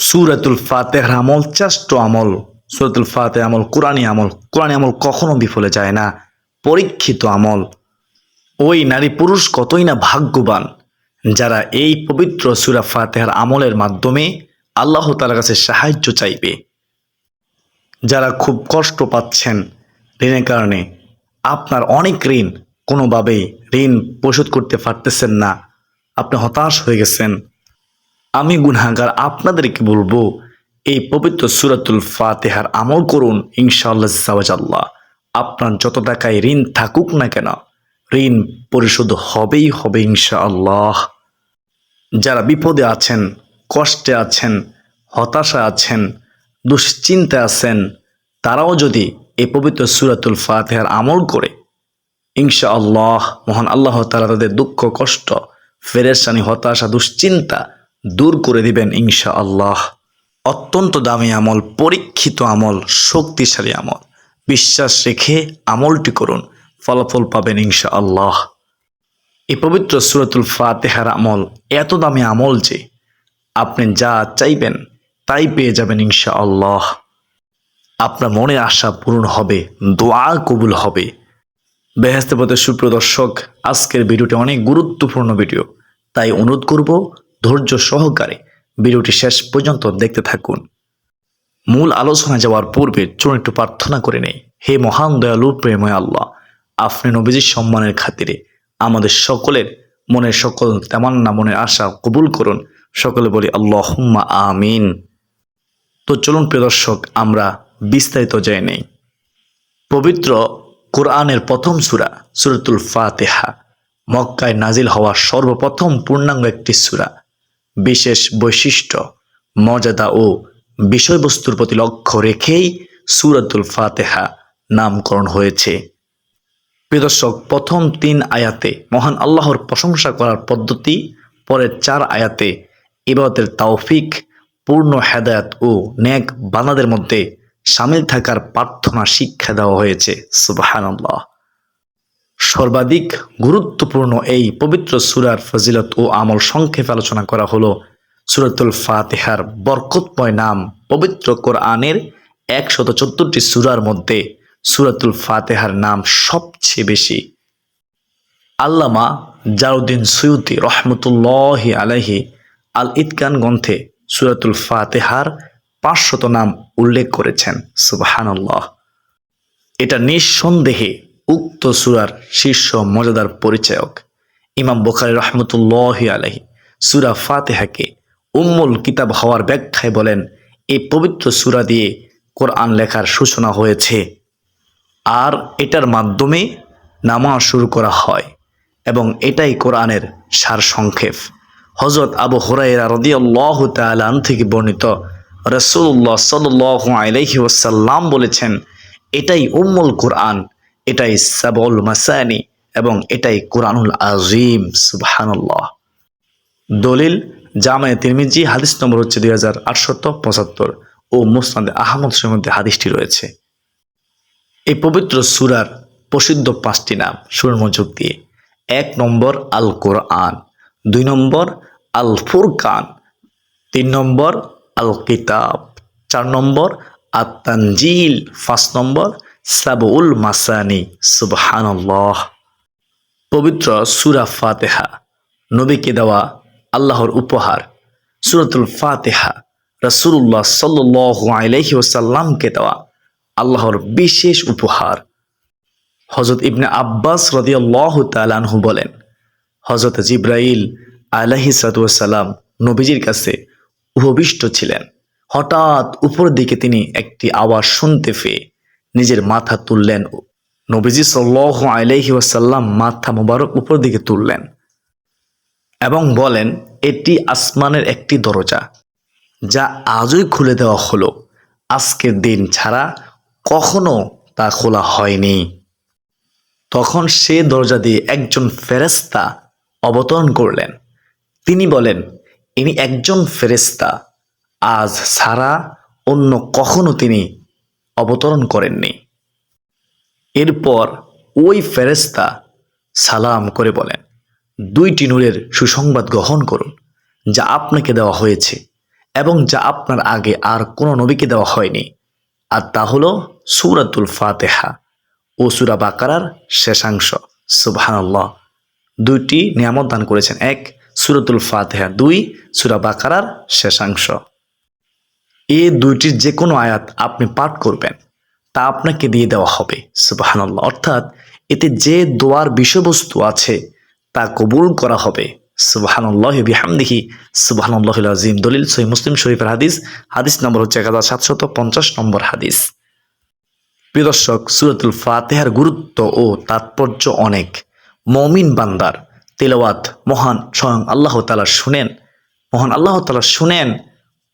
সুরাতুল ফাতেহার আমল চাষ্ট আমল। সুরাতুল ফাতে আমল কোরআনী আমল। কোরআনী আমল কখনো বিফলে যায় না। পরীক্ষিত আমল। ওই নারী পুরুষ কতই না ভাগ্যবান। যারা এই পবিত্র সুরা ফাতেহার আমলের মাধ্যমে আল্লাহ তালার কাছে সাহায্য চাইবে। যারা খুব কষ্ট পাচ্ছেন ঋণের কারণে, আপনার অনেক ঋণ কোনোভাবেই ঋণ পরিশোধ করতে পারতেছেন না। আপনি হতাশ হয়ে গেছেন। আমি গুনাগার আপনাদেরকে বলব, এই পবিত্র সুরাতুল ফাতেহার আমল করুন, ইনশাআল্লাহ আপনার যত টাকায় ঋণ থাকুক না কেন, ঋণ পরিশোধ হবেই হবে ইনশাআল্লাহ। যারা বিপদে আছেন, কষ্টে আছেন, হতাশা আছেন দুশ্চিন্তা আছেন, তারাও যদি এই পবিত্র সুরাতুল ফাতেহার আমল করে ইনশা আল্লাহ মহান আল্লাহ তালা তাদের দুঃখ, কষ্ট ফেরেশানি হতাশা, দুশ্চিন্তা দূর করে দিবেন ইনশা আল্লাহ অত্যন্ত দামি আমল, পরীক্ষিত আমল, শক্তিশালী আমল। বিশ্বাস রেখে আমলটি করুন, ফলাফল পাবেন ইনশা আল্লাহ এই পবিত্র সুরতুল ফাতেহার আমল এত দামি আমল যে আপনি যা চাইবেন তাই পেয়ে যাবেন ইনশা আল্লাহ আপনার মনের আশা পূরণ হবে, দোয়া কবুল হবে। বেহেস্তে পথে সুপ্রিয় দর্শক, আজকের ভিডিওটি অনেক গুরুত্বপূর্ণ ভিডিও। তাই অনুরোধ করব ধৈর্য সহকারে ভিডিওটি শেষ পর্যন্ত দেখতে থাকুন। মূল আলোচনা যাওয়ার পূর্বে চলুন একটু প্রার্থনা করে নেই। হে মহান, দয়ালু প্রেময় আল্লাহ, আপনি নবীজির সম্মানের খাতিরে আমাদের সকলের মনের সকল তেমন না মনের আশা কবুল করুন। সকলে বলি আল্লাহ আমিন। তো চলুন প্রিয় দর্শক, আমরা বিস্তারিত যাই নেই। পবিত্র কোরআনের প্রথম সুরা, সুরতুল ফাতেহা, মক্কায় নাজিল হওয়া সর্বপ্রথম পূর্ণাঙ্গ একটি সূরা। বিশেষ বৈশিষ্ট্য, মর্যাদা ও বিষয়বস্তুর প্রতি লক্ষ্য রেখেই সুরাতুল ফাতেহা নামকরণ হয়েছে। প্রিয় দর্শক, প্রথম তিন আয়াতে মহান আল্লাহর প্রশংসা করার পদ্ধতি, পরের চার আয়াতে ইবাদতের তাওফিক পূর্ণ হেদায়াত ও ন্যাক বানাদের মধ্যে সামিল থাকার প্রার্থনা শিক্ষা দেওয়া হয়েছে। সুবাহানাল্লাহ। সর্বাধিক গুরুত্বপূর্ণ এই পবিত্র সুরার ফজিলত ও আমল সংক্ষেপে আলোচনা করা হলো। সুরাতুল ফাতেহার বরকতময় নাম পবিত্র কোরআনের একশত চোদ্দটি সুরার মধ্যে সুরাতুল ফাতেহার নাম সবচেয়ে বেশি। আল্লামা জারুদ্দিন সৈয়দি রহমতুল্লাহ আলাহি আল ইতকান গ্রন্থে সুরাতুল ফাতেহার পাঁচশত নাম উল্লেখ করেছেন। সুবাহানল্লাহ। এটা নিঃসন্দেহে উক্ত সুরার শীর্ষ মজাদার পরিচায়ক ইমাম বখারি রহমতুল্লাহ আলহি সুরা ফাতেহাকে উম্মুল কিতাব হওয়ার ব্যাখ্যায় বলেন এই পবিত্র সুরা দিয়ে কোরআন লেখার সূচনা হয়েছে। আর এটার মাধ্যমে নামাজ শুরু করা হয় এবং এটাই কোরআনের সার সংক্ষেপ। হজরত আবু হরাইরা রদিয়াল্লাহ তালান থেকে বর্ণিত রসুল্লাহ সাল আলহি ওসাল্লাম বলেছেন, এটাই উম্মুল কোরআন এটাই সাবল মাসানি এবং এটাই কোরআনুল আজিম সুবহানুল্লাহ। দলিল জামায় তিরমিজি, হাদিস নম্বর হচ্ছে দুই হাজার আটশত পঁচাত্তর ও মুসনাদ আহমদ মধ্যে হাদিসটি রয়েছে। এই পবিত্র সুরার প্রসিদ্ধ পাঁচটি নাম সুর মনোযোগ দিয়ে এক নম্বর আল কোরআন দুই নম্বর আল ফুরকান তিন নম্বর আল কিতাব চার নম্বর আত্মানজিল পাঁচ নম্বর সাবউল মাসানি, সুবহানাল্লাহ। পবিত্র সুরা ফাতেহা, নবীকে দেওয়া আল্লাহর উপহার। সুরাতুল ফাতেহা রসুল্লাহ সাল্লাহ আলহি ওসাল্লামকে দেওয়া আল্লাহর বিশেষ উপহার। হজরত ইবনে আব্বাস রদিয়াল্লাহ তালানহু বলেন হজরত জিব্রাইল আলহি সালাম নবীজির কাছে উপবিষ্ট ছিলেন। হঠাৎ উপর দিকে তিনি একটি আওয়াজ শুনতে পেয়ে নিজের মাথা তুললেন। নবীজি সাল্লাহ আলহি ওয়াসাল্লাম মাথা মোবারক উপর দিকে তুললেন এবং বলেন, এটি আসমানের একটি দরজা, যা আজই খুলে দেওয়া হলো। আজকের দিন ছাড়া কখনো তা খোলা হয়নি। তখন সে দরজা দিয়ে একজন ফেরেস্তা অবতরণ করলেন। তিনি বলেন, ইনি একজন ফেরেস্তা আজ ছাড়া অন্য কখনো তিনি অবতরণ করেননি। এরপর ওই ফেরেস্তা সালাম করে বলেন, দুইটি নূরের সুসংবাদ গ্রহণ করুন, যা আপনাকে দেওয়া হয়েছে এবং যা আপনার আগে আর কোনো নবীকে দেওয়া হয়নি। আর তা হল সুরাতুল ফাতেহা ও সুরা বাকারার শেষাংশ। সুবহানাল্লাহ। দুইটি নিয়ামত দান করেছেন। এক, সুরাতুল ফাতেহা। দুই, সুরা বাকারার শেষাংশ। এই দুইটির যে কোনো আয়াত আপনি পাঠ করবেন, তা আপনাকে দিয়ে দেওয়া হবে, সুবাহানাল্লাহ। অর্থাৎ এতে যে দোয়ার বিষয়বস্তু আছে, তা কবুল করা হবে, সুবাহানুল্লাহ বিহামদিহি সুবাহানুল্লাহ আজিম দলিল সহি মুসলিম শরীফের হাদিস হাদিস নম্বর হচ্ছে এক হাজার সাতশত পঞ্চাশ নম্বর হাদিস। প্রিয় দর্শক, সুরতুল ফাতেহার গুরুত্ব ও তাৎপর্য অনেক। মমিন বান্দার তেলাওয়াত মহান, স্বয়ং আল্লাহ তালা শুনেন। মহান আল্লাহ তালা শুনেন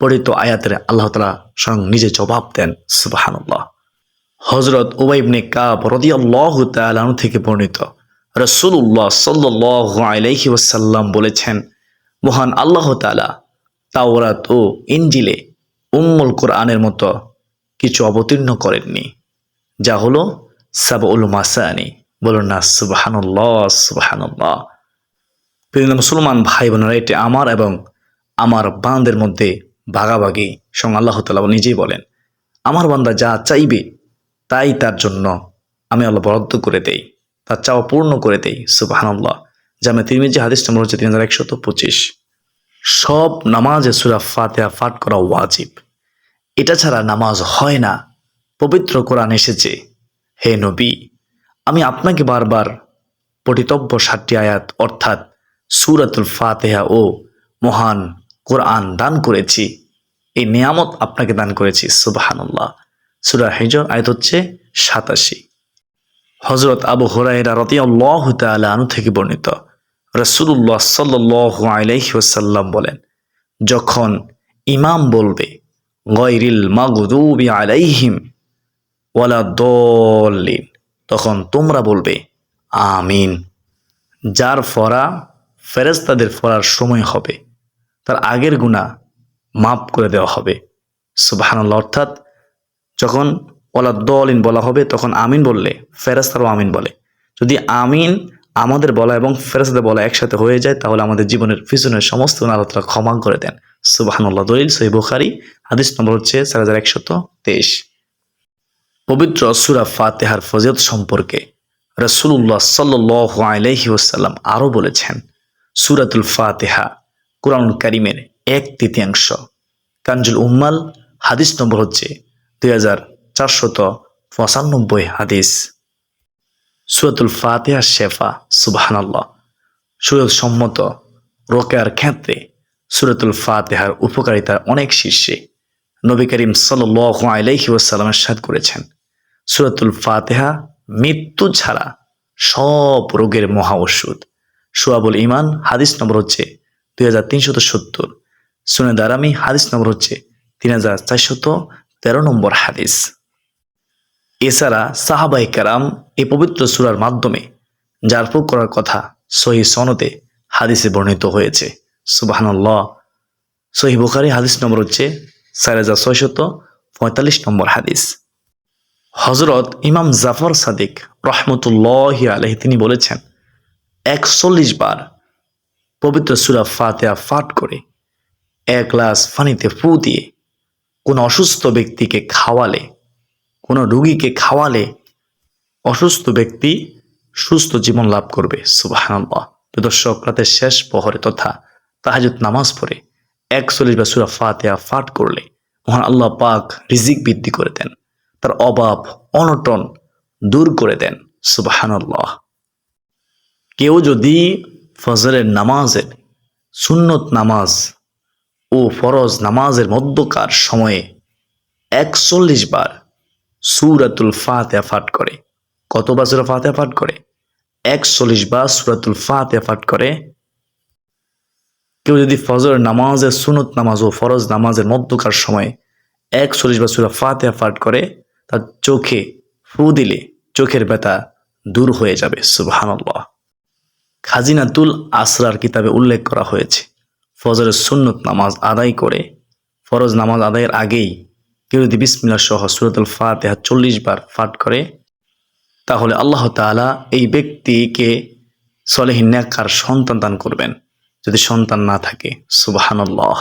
পড়িত আয়াতের আল্লাহ তালা স্বয়ং নিজে জবাব দেন, সুবাহানুল্লাহ। হজরত ওবাইবনে কাব রদিয়াল্লাহ তালানু থেকে বর্ণিত রসুল্লাহ সাল্লাহ আলাইহি বলেছেন, মহান আল্লাহ তালা তাওরাত ও ইঞ্জিলে উম্মুল কোরআনের মতো কিছু অবতীর্ণ করেননি, যা হলো সাবাউল মাসানি। বলুন না, সুবাহানুল্লাহ সুবাহানুল্লাহ। প্রিয় মুসলমান ভাই বোনেরা এটি আমার এবং আমার বান্দের মধ্যে ভাগাভাগি সং আল্লাহ তালা নিজেই বলেন, আমার বান্দা যা চাইবে তাই তার জন্য আমি আল্লাহ বরাদ্দ করে দেই, তার চাওয়া পূর্ণ করে দেই সুবাহান্লাহ জামে তিরমিজি হাদিস নম্বর হচ্ছে তিন হাজার একশত পঁচিশ। সব নামাজে সুরা ফাতেহা পাঠ করা ওয়াজিব। এটা ছাড়া নামাজ হয় না। পবিত্র কোরআন এসেছে। হে নবী, আমি আপনাকে বারবার পঠিতব্য ষাটটি আয়াত, অর্থাৎ সুরাতুল ফাতেহা ও মহান কোরআন দান করেছি, এই নিয়ামত আপনাকে দান করেছি সুবাহান্লাহ সুরা হিজর, আয়ত হচ্ছে সাতাশি। হজরত আবু হরাইরা রতিয়াল্লাহ আনু থেকে বর্ণিত। রসুল্লাহ সাল্লাহ আলাইসাল্লাম বলেন, যখন ইমাম বলবে গৈরিল মাগদুবি আলাইহিম ওয়ালা দলিন তখন তোমরা বলবে, আমিন। যার ফরা ফেরেস্তাদের ফরার সময় হবে। তার আগের গুণা মাফ করে দেওয়া হবে। সুবাহান্লাহ অর্থাৎ যখন ওলা দলিন বলা হবে, তখন আমিন বললে ফেরেস্তারও আমিন বলে। যদি আমিন আমাদের বলা এবং ফেরেস্তাদের বলা একসাথে হয়ে যায়, তাহলে আমাদের জীবনের পিছনের সমস্ত আল্লাহ ক্ষমা করে দেন। সুবাহানুল্লাহ, দলিল সহি বুখারি, হাদিস নম্বর হচ্ছে চার হাজার একশত তেইশ। পবিত্র সুরা ফাতেহার ফজিয়ত সম্পর্কে রসুল্লাহ সাল্লাহ আলহি ওসাল্লাম আরও বলেছেন, সুরাতুল ফাতেহা। কোরআন কারিমের এক তৃতীয়াংশ। কাঞ্জুল উম্মাল হাদিস নম্বর হচ্ছে দুই হাজার চারশত পঁচানব্বই হাদিস। সুরাতুল ফাতেহা শেফা, সুবাহানাল্লাহ। সুরত সম্মত রোকেয়ার ক্ষেত্রে সুরতুল ফাতেহার উপকারিতার অনেক শীর্ষে নবী করিম সাল আলাইহি ওয়াসাল্লামের সাদ করেছেন। সুরতুল ফাতেহা মৃত্যু ছাড়া সব রোগের মহা ওষুধ। সুয়াবুল ইমান হাদিস নম্বর হচ্ছে দুই হাজার তিনশত সত্তর। সুনে দারামি, হাদিস নম্বর হচ্ছে তিন হাজার চারশত তেরো নম্বর হাদিস। এছাড়া সাহাবাই কারাম এই পবিত্র সুরার মাধ্যমে জারফুক করার কথা সহি সনদে হাদিসে বর্ণিত হয়েছে। সুবাহান্লাহ সহি বুখারি, হাদিস নম্বর হচ্ছে চার হাজার ছয়শত পঁয়তাল্লিশ নম্বর হাদিস। হজরত ইমাম জাফর সাদিক রহমতুল্লাহ আলহি তিনি বলেছেন, একচল্লিশ বার পবিত্র সুরা ফাতেহা ফাট করে, এক গ্লাস পানিতে ফু দিয়ে কোনো অসুস্থ ব্যক্তিকে খাওয়ালে, কোনো রুগীকে খাওয়ালে অসুস্থ ব্যক্তি সুস্থ জীবন লাভ করবে। সুবাহান্লাহ দর্শক, রাতের শেষ পহরে তথা তাহাজুদ নামাজ পড়ে একচল্লিশ বা সুরা ফাতেহা ফাট করলে মহান আল্লাহ পাক রিজিক বৃদ্ধি করে দেন, তার অভাব অনটন দূর করে দেন। সুবাহান্লাহ কেউ যদি ফজরের নামাজের, সুন্নত নামাজ ও ফরজ নামাজের মধ্যকার সময়ে একচল্লিশ বার সুরাতুল ফাতে ফাট করে। কতবার সুরা ফাতে ফাট করে? একচল্লিশ বার সুরাতুল ফাতে ফাট করে। কেউ যদি ফজর নামাজের সুনত নামাজ ও ফরজ নামাজের মধ্যকার সময় একচল্লিশ বার সুরা ফাতে ফাট করে, তার চোখে ফু দিলে চোখের ব্যথা দূর হয়ে যাবে। সুবাহান্লাহ খাজিনাতুল আসরার কিতাবে উল্লেখ করা হয়েছে। ফজরের সুন্নত নামাজ আদায় করে, ফরজ নামাজ আদায়ের আগেই কেউ যদি বিসমিল্লা সহ সুরতুল ফাতেহা চল্লিশ বার ফাট করে, তাহলে আল্লাহ তালা এই ব্যক্তিকে সলেহিন্যাকার সন্তান দান করবেন, যদি সন্তান না থাকে। সুবাহান্লাহ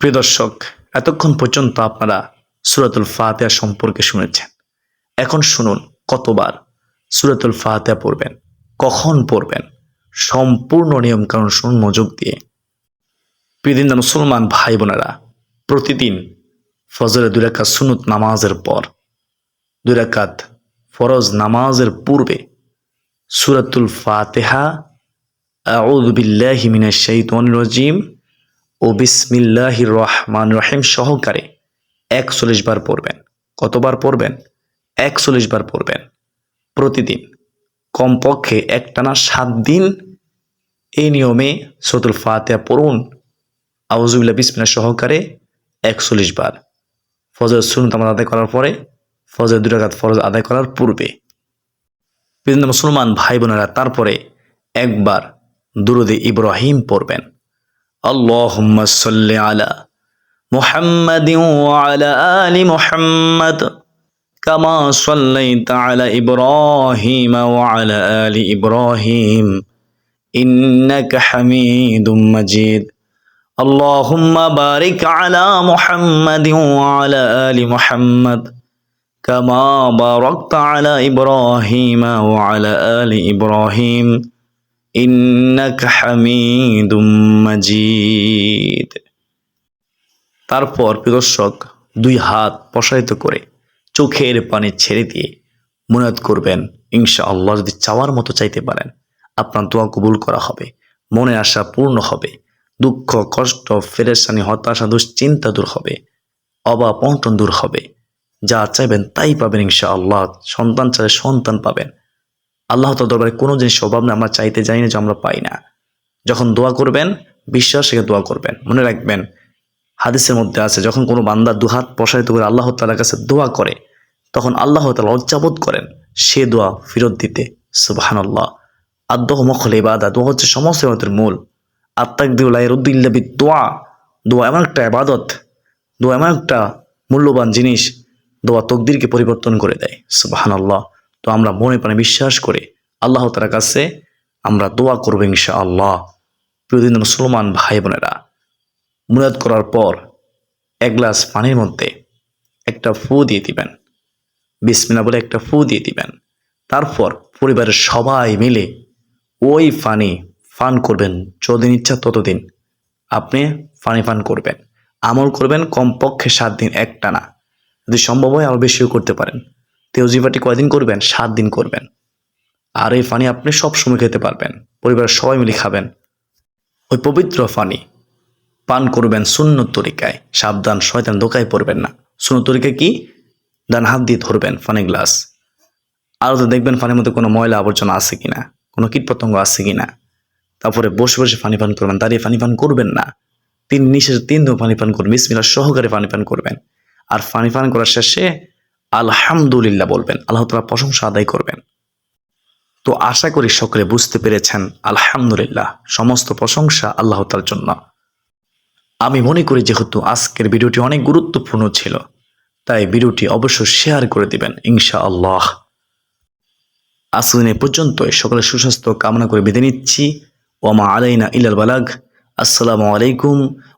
প্রিয় দর্শক, এতক্ষণ পর্যন্ত আপনারা সুরাতুল ফাতেহা সম্পর্কে শুনেছেন। এখন শুনুন কতবার সুরাতুল ফাতেহা পড়বেন। কখন পড়বেন? সম্পূর্ণ নিয়মকানুন শুনুন, মনোযোগ দিয়ে। প্রিয়দিন মুসলমান ভাই বোনেরা, প্রতিদিন ফজরে দুই রাকাত সুনুত নামাজের পর, দুই ফরজ নামাজের পূর্বে সুরাতুল ফাতেহা, আউযু বিল্লাহি মিনাশ শাইতানির রাজিম ও বিসমিল্লাহির রহমান রহিম সহকারে একচল্লিশ বার পড়বেন। কতবার পড়বেন? একচল্লিশ বার পড়বেন প্রতিদিন। কমপক্ষে একটানা সাত দিন এই নিয়মে সতুল ফাতেয়া পড়ুন। আউজুবিল্লা বিসমিনা সহকারে একচল্লিশ বার। ফজর সুনত আমার আদায় করার পরে ফজর দুরাকাত ফরজ আদায় করার পূর্বে। বিভিন্ন মুসলমান ভাই বোনেরা, তারপরে একবার দুরুদে ইব্রাহিম পড়বেন। আল্লাহ আলা মোহাম্মদ আলা আলী মোহাম্মদ। كما صليت على إبراهيم وعلى آل إبراهيم إنك حميد مجيد اللهم بارك على محمد وعلى آل محمد كما باركت على إبراهيم وعلى آل إبراهيم إنك حميد مجيد তারপর প্রিয় দর্শক দুই হাত প্রসারিত করে চোখের পানি ছেড়ে দিয়ে মুনাদ করবেন ইনশা আল্লাহ যদি চাওয়ার মতো চাইতে পারেন। আপনার দোয়া কবুল করা হবে, মনে আশা পূর্ণ হবে, দুঃখ, কষ্ট ফেরেশানি হতাশা, দুশ্চিন্তা দূর হবে, অভাব, অন্টন দূর হবে। যা চাইবেন তাই পাবেন ইনশা আল্লাহ সন্তান চাইলে সন্তান পাবেন। আল্লাহ তার দরবারে কোনো জিনিস অভাব না আমরা চাইতে জানি না যে আমরা পাই না। যখন দোয়া করবেন, বিশ্বাস রেখে দোয়া করবেন, মনে রাখবেন হাদিসের মধ্যে আছে, যখন কোনো বান্দা দুহাত প্রসারিত করে আল্লাহ তালার কাছে দোয়া করে, তখন আল্লাহ তালা লজ্জাবোধ করেন, সে দোয়া ফেরত দিতে। সুবাহান আল্লাহ আদহ মখলে ইবাদা দোয়া হচ্ছে সমস্ত ইবাদতের মূল। আত্মাক দিউল্লাহ রুদ্দিল্লাবি দোয়া দোয়া এমন একটা আবাদত দোয়া এমন একটা মূল্যবান জিনিস, দোয়া তকদিরকে পরিবর্তন করে দেয়। সুবাহান আল্লাহ তো আমরা মনে প্রাণে বিশ্বাস করে আল্লাহ তালার কাছে আমরা দোয়া করব ইনশা আল্লাহ প্রিয়দিন মুসলমান ভাই বোনেরা মুরাদ করার পর এক গ্লাস পানির মধ্যে একটা ফু দিয়ে দিবেন। বিসমিনা বলে একটা ফু দিয়ে দিবেন। তারপর পরিবারের সবাই মিলে ওই পানি ফান করবেন, যতদিন ইচ্ছা ততদিন। আপনি পানি ফান করবেন। আমল করবেন কমপক্ষে সাত দিন একটানা যদি সম্ভব হয় আরও বেশিও করতে পারেন। তেউজিফাটি কয়দিন করবেন? সাত দিন করবেন। আর এই পানি আপনি সব সময় খেতে পারবেন। পরিবারের সবাই মিলে খাবেন। ওই পবিত্র পানি পান করবেন শূন্য তরিকায়। সাবধান, শয়তান দোকায় পড়বেন না। শূন্য তরিকায় কি? ডান হাত দিয়ে ধরবেন পানি গ্লাস। আরও তো দেখবেন পানির মধ্যে কোনো ময়লা আবর্জনা আছে কিনা, কোনো কীটপতঙ্গ আছে কিনা। তারপরে বসে বসে পানি পান করবেন, দাঁড়িয়ে পানি পান করবেন না। তিন নিশেষ তিন দিন পানি পান করবেন, বিসমিল্লাহ সহকারে পানি পান করবেন। আর পানি পান করার শেষে আলহামদুলিল্লাহ বলবেন, আল্লাহ তালা প্রশংসা আদায় করবেন। তো আশা করি সকলে বুঝতে পেরেছেন, আলহামদুলিল্লাহ, সমস্ত প্রশংসা আল্লাহ তার জন্য। আমি মনে করি যেহেতু আজকের ভিডিওটি অনেক গুরুত্বপূর্ণ ছিল, তাই ভিডিওটি অবশ্যই শেয়ার করে দিবেন ইনশা আল্লাহ আসুন এ পর্যন্ত সকলের সুস্বাস্থ্য কামনা করে বেঁধে নিচ্ছি। ওমা আলাইনা ইলাল বালাগ। আসসালামু আলাইকুম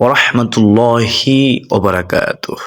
ওরহমতুল্লাহি ওবরাকাতুহ